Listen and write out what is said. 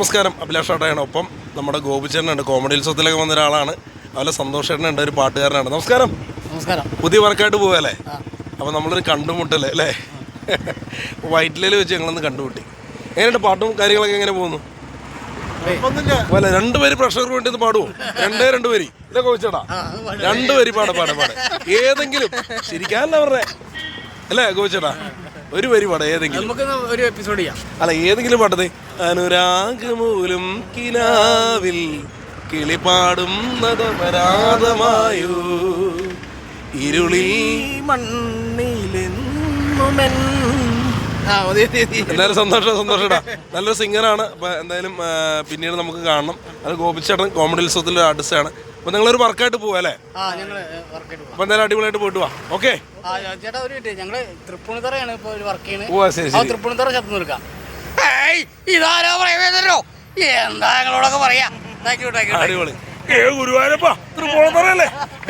നമസ്കാരം. അഭിലാഷ് ഏട്ടയാണ് ഒപ്പം നമ്മുടെ ഗോപിച്ചേട്ടനുണ്ട്. കോമഡി ഉത്സവത്തിലൊക്കെ വന്ന ഒരാളാണ്. അതുപോലെ സന്തോഷേട്ടനുണ്ട് ഒരു പാട്ടുകാരനാണ് നമസ്കാരം. നമസ്കാരം. പുതിയ വർക്കായിട്ട് പോവല്ലേ? അപ്പോൾ നമ്മളൊരു കണ്ടുമുട്ടല്ലേ അല്ലേ? വൈറ്റിലയിൽ വെച്ച് ഞങ്ങളൊന്ന് കണ്ടുമുട്ടി. എങ്ങനെയുണ്ട്? പാട്ടും കാര്യങ്ങളൊക്കെ എങ്ങനെ പോകുന്നു? അല്ല രണ്ടുപേര് പ്രഷർക്ക് വേണ്ടി ഒന്ന് പാടുവോ? രണ്ടേ രണ്ടുപേര് ഇതൊക്കെ ഇല്ല രണ്ടുപേര് രണ്ട് പാടെ പാടെ പാട. ഏതെങ്കിലും. ശരിക്കാനല്ല പറഞ്ഞേ അല്ലേ കോവിച്ചേട്ടാ ഒരു വരി പാട ഏതെങ്കിലും. നമുക്ക് ഒരു എപ്പിസോഡ് ചെയ്യാം. അല്ല ഏതെങ്കിലും പാട്ടത് അനുരാഗമൂലും കിനാവിൽ കിളിപാടും നദപരാധമായോ ഇരുളിൽ മണ്ണിലെന്നുമെൻ. സന്തോഷം സന്തോഷടാ നല്ലൊരു സിംഗറാണ് അപ്പൊ എന്തായാലും പിന്നീട് നമുക്ക് കാണണം. അത് ഗോപിച്ചേട്ടൻ കോമഡി ഉത്സവത്തിലെ ആർട്ടിസ്റ്റാണ് അപ്പൊ നിങ്ങളൊരു വർക്കായിട്ട് പോവാ അല്ലേ? ആ ഞങ്ങൾ വർക്കായിട്ട് പോവാം. അപ്പൊ എന്തായാലും അടിപൊളിയായിട്ട് പോയിട്ട് വാ. ഓക്കെ? ആ ചേട്ടാ ഒരു മിനിറ്റ്. ഞങ്ങൾ തൃപ്പൂണിത്തറയാണ് ഒരു വർക്ക് ശരി ശരി. തൃപ്പൂണിത്തറ ശബ്ദം നിൽക്കാം ഇതാരോ പറയുന്നല്ലോ എന്താ ഞങ്ങളോടൊക്കെ പറയാ? താങ്ക് യു താങ്ക് യു അടിപൊളി. ഏ ഗുരുവായൂരപ്പാ തൃപ്പൂണിത്തറയല്ലേ?